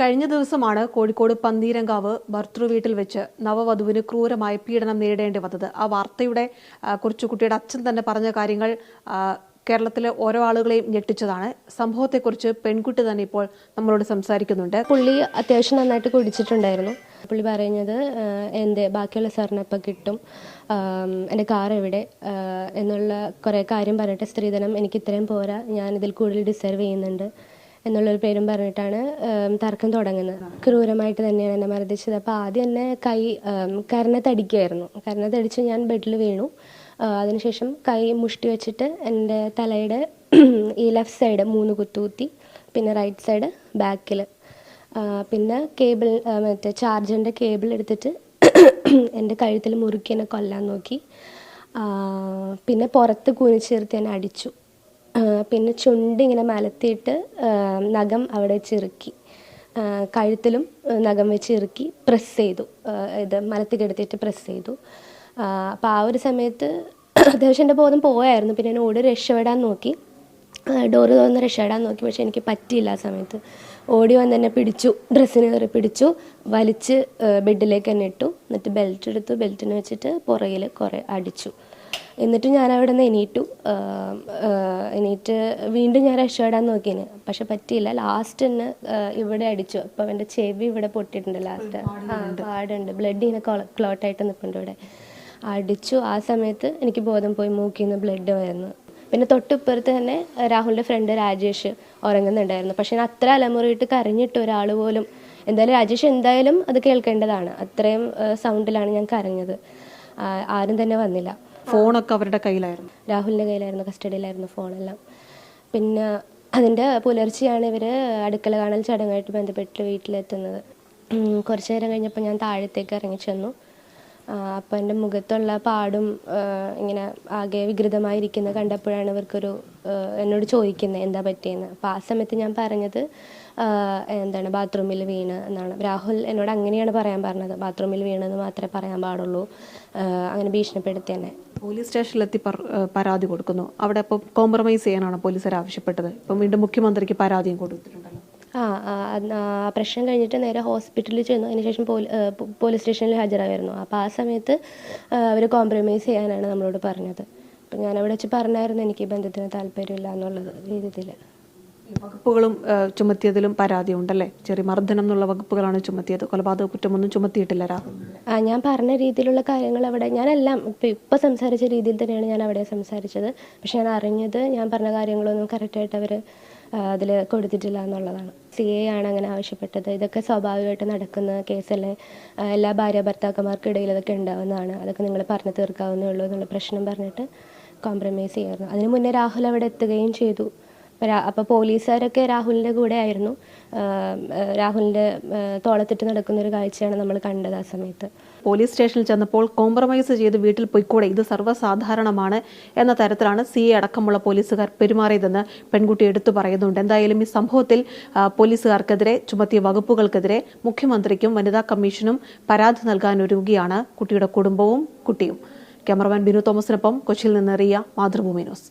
കഴിഞ്ഞ ദിവസമാണ് കോഴിക്കോട് പന്തീരങ്കാവ് ഭർത്തൃ വീട്ടിൽ വെച്ച് നവവധുവിന് ക്രൂരമായ പീഡനം നേരിടേണ്ടി വന്നത്. ആ വാർത്തയുടെ കുറിച്ച് കുട്ടിയുടെ അച്ഛൻ തന്നെ പറഞ്ഞ കാര്യങ്ങൾ കേരളത്തിലെ ഓരോ ആളുകളെയും ഞെട്ടിച്ചതാണ്. സംഭവത്തെക്കുറിച്ച് പെൺകുട്ടി തന്നെ ഇപ്പോൾ നമ്മളോട് സംസാരിക്കുന്നുണ്ട്. പുള്ളി അത്യാവശ്യം നന്നായിട്ട് കുടിച്ചിട്ടുണ്ടായിരുന്നു. പുള്ളി പറയുന്നത് എന്റെ ബാക്കിയുള്ള സാറിനെ ഇപ്പം കിട്ടും? എന്റെ കാർ എവിടെ? എന്നുള്ള കുറേ കാര്യം പറഞ്ഞിട്ട് സ്ത്രീധനം എനിക്ക് ഇത്രയും പോരാ. ഞാൻ ഇതിൽ കൂടുതൽ ഡിസർവ് ചെയ്യുന്നുണ്ട്. എന്നുള്ളൊരു പേരും പറഞ്ഞിട്ടാണ് തർക്കം തുടങ്ങുന്നത്. ക്രൂരമായിട്ട് തന്നെയാണ് എന്നെ മർദ്ദിച്ചത്. അപ്പോൾ ആദ്യം എന്നെ കൈ കരണത്തടിക്കുമായിരുന്നു കരണത്തടിച്ച് ഞാൻ ബെഡിൽ വീണു. അതിനുശേഷം കൈ മുഷ്ടി വെച്ചിട്ട് എന്റെ തലയുടെ ഈ ലെഫ്റ്റ് സൈഡ് മൂന്ന് കുത്തുകുത്തി പിന്നെ റൈറ്റ് സൈഡ് ബാക്കിൽ പിന്നെ കേബിൾ മറ്റേ ചാർജറിന്റെ കേബിൾ എടുത്തിട്ട് എന്റെ കഴുത്തിൽ മുറുക്കി എന്നെ കൊല്ലാൻ നോക്കി. പിന്നെ പുറത്ത് കുനിച്ചിർത്തി എന്നെ അടിച്ചു. പിന്നെ ചുണ്ട് ഇങ്ങനെ മലത്തിയിട്ട് നഖം അവിടെ ചിറുക്കി കഴുത്തിലും നഖം വെച്ച് ഇറുക്കി പ്രസ് ചെയ്തു. ഇത് മലത്തി കിടത്തിയിട്ട് പ്രസ് ചെയ്തു. അപ്പോൾ ആ ഒരു സമയത്ത് അത്യാവശ്യം എന്റെ ബോധം പോയായിരുന്നു. പിന്നെ ഞാൻ ഓടി രക്ഷപ്പെടാൻ നോക്കി. ഡോറ് തുറന്ന് രക്ഷപ്പെടാൻ നോക്കി. പക്ഷേ എനിക്ക് പറ്റിയില്ല ആ സമയത്ത്. ഓടി വന്ന് എന്നെ പിടിച്ചു. ഡ്രസ്സിന് കയറി പിടിച്ചു. വലിച്ച് ബെഡിലേക്ക് തന്നെ ഇട്ടു. എന്നിട്ട് ബെൽറ്റ് എടുത്തു. ബെൽറ്റിന് വെച്ചിട്ട് പുറകിൽ കുറേ അടിച്ചു. എന്നിട്ട് ഞാൻ അവിടെ നിന്ന് എണീറ്റു എണീറ്റ് വീണ്ടും ഞാൻ രക്ഷപ്പെടാൻ നോക്കിയേന് പക്ഷെ പറ്റിയില്ല. ലാസ്റ്റ് തന്നെ ഇവിടെ അടിച്ചു. അപ്പം എന്റെ ചെവി ഇവിടെ പൊട്ടിയിട്ടുണ്ട് ലാസ്റ്റ് ആ പാടുണ്ട്. ബ്ലഡ് ഇങ്ങനെ ക്ലോട്ടായിട്ട് നിൽപ്പുണ്ട് ഇവിടെ. അടിച്ചു. ആ സമയത്ത് എനിക്ക് ബോധം പോയി. മൂക്കിൽ നിന്ന് ബ്ലഡ് വരുന്നു. പിന്നെ തൊട്ടിപ്പുറത്ത് തന്നെ രാഹുലിന്റെ ഫ്രണ്ട് രാജേഷ് ഉറങ്ങുന്നുണ്ടായിരുന്നു. പക്ഷെ ഞാൻ അത്ര അലമുറയിട്ട് കരഞ്ഞിട്ട് ഒരാൾ പോലും എന്തായാലും രാജേഷ് എന്തായാലും അത് കേൾക്കേണ്ടതാണ്. അത്രയും സൗണ്ടിലാണ് ഞാൻ കരഞ്ഞത്. ആരും തന്നെ വന്നില്ല. ഫോണൊക്കെ അവരുടെ കയ്യിലായിരുന്നു. രാഹുലിന്റെ കയ്യിലായിരുന്നു കസ്റ്റഡിയിലായിരുന്നു ഫോണെല്ലാം. പിന്നെ അതിന്റെ പുലർച്ചെയാണ് ഇവർ അടുക്കള കാണൽ ചടങ്ങായിട്ട് ബന്ധപ്പെട്ട് വീട്ടിലെത്തുന്നത്. കുറച്ച് നേരം കഴിഞ്ഞപ്പോൾ ഞാൻ താഴത്തേക്ക് ഇറങ്ങി ചെന്നു. അപ്പോൾ എന്റെ മുഖത്തുള്ള പാടും ഇങ്ങനെ ആകെ വികൃതമായിരിക്കുന്നത് കണ്ടപ്പോഴാണ് ഇവർക്കൊരു എന്നോട് ചോദിക്കുന്നത് എന്താ പറ്റിയെന്ന്? അപ്പോൾ ആ സമയത്ത് ഞാൻ പറഞ്ഞത് എന്താണ് ബാത്റൂമിൽ വീണ് എന്നാണ്. രാഹുൽ എന്നോട് അങ്ങനെയാണ് പറയാൻ പറഞ്ഞത് ബാത്റൂമിൽ വീണെന്ന് മാത്രമേ പറയാൻ പാടുള്ളൂ അങ്ങനെ ഭീഷണിപ്പെടുത്തി എന്നെ പോലീസ് സ്റ്റേഷനിലെത്തി പരാതി കൊടുക്കുന്നു. അവിടെ ഇപ്പോൾ കോംപ്രമൈസ് ചെയ്യാനാണ് പോലീസുകാർ ആവശ്യപ്പെട്ടത്. ഇപ്പം വീണ്ടും മുഖ്യമന്ത്രിക്ക് പരാതിയും കൊടുത്തിട്ടുണ്ടല്ലോ. ആ പ്രശ്നം കഴിഞ്ഞിട്ട് നേരെ ഹോസ്പിറ്റലിൽ ചെന്നു. അതിനുശേഷം പോലീ പോലീസ് സ്റ്റേഷനിൽ ഹാജരായിരുന്നു അപ്പോൾ ആ സമയത്ത് അവർ കോംപ്രമൈസ് ചെയ്യാനാണ് നമ്മളോട് പറഞ്ഞത്. അപ്പം ഞാനവിടെ വെച്ച് പറഞ്ഞായിരുന്നു എനിക്ക് ഈ ബന്ധത്തിന് താല്പര്യമില്ല എന്നുള്ളത് രീതിയിൽ വകുപ്പുകളും ചുമത്തിയതിലും പരാതിയുണ്ടല്ലേ? ചെറിയ മർദ്ദനം എന്നുള്ള വകുപ്പുകളാണ് ചുമത്തിയത്. കൊലപാതക കുറ്റമൊന്നും ചുമത്തിയിട്ടില്ല രാഹുൽ. ആ ഞാൻ പറഞ്ഞ രീതിയിലുള്ള കാര്യങ്ങൾ അവിടെ ഞാനെല്ലാം ഇപ്പം ഇപ്പം സംസാരിച്ച രീതിയിൽ തന്നെയാണ് ഞാൻ അവിടെ സംസാരിച്ചത്. പക്ഷെ ഞാൻ അറിഞ്ഞത് ഞാൻ പറഞ്ഞ കാര്യങ്ങളൊന്നും കറക്റ്റായിട്ട് അവർ അതിൽ കൊടുത്തിട്ടില്ല എന്നുള്ളതാണ്. സി എ ആണ് അങ്ങനെ ആവശ്യപ്പെട്ടത്. ഇതൊക്കെ സ്വാഭാവികമായിട്ട് നടക്കുന്ന കേസല്ലേ? എല്ലാ ഭാര്യ ഭർത്താക്കന്മാർക്കിടയിൽ അതൊക്കെ ഉണ്ടാവുന്നതാണ്. അതൊക്കെ നിങ്ങൾ പറഞ്ഞു തീർക്കാവുന്നേ ഉള്ളൂ എന്നുള്ള പ്രശ്നം പറഞ്ഞിട്ട് കോംപ്രമൈസ് ചെയ്യായിരുന്നു. അതിന് മുന്നേ രാഹുൽ അവിടെ എത്തുകയും ചെയ്തു. അപ്പോൾ പോലീസുകാരൊക്കെ രാഹുലിന്റെ കൂടെ ആയിരുന്നു. രാഹുലിന്റെ തോളത്തിട്ട് നടക്കുന്ന ഒരു കാഴ്ചയാണ് നമ്മൾ കണ്ടത് ആ സമയത്ത്. പോലീസ് സ്റ്റേഷനിൽ ചെന്നപ്പോൾ കോംപ്രമൈസ് ചെയ്ത് വീട്ടിൽ പോയിക്കൂടെ? ഇത് സർവസാധാരണമാണ് എന്ന തരത്തിലാണ് സി എ അടക്കമുള്ള പോലീസുകാർ പെരുമാറിയതെന്ന് പെൺകുട്ടി എടുത്തു പറയുന്നുണ്ട്. എന്തായാലും ഈ സംഭവത്തിൽ പോലീസുകാർക്കെതിരെ ചുമത്തിയ വകുപ്പുകൾക്കെതിരെ മുഖ്യമന്ത്രിക്കും വനിതാ കമ്മീഷനും പരാതി നൽകാനൊരുങ്ങുകയാണ് കുട്ടിയുടെ കുടുംബവും കുട്ടിയും. ക്യാമറമാൻ ബിനു തോമസിനൊപ്പം കൊച്ചിയിൽ നിന്ന് റിയ മാതൃഭൂമി ന്യൂസ്.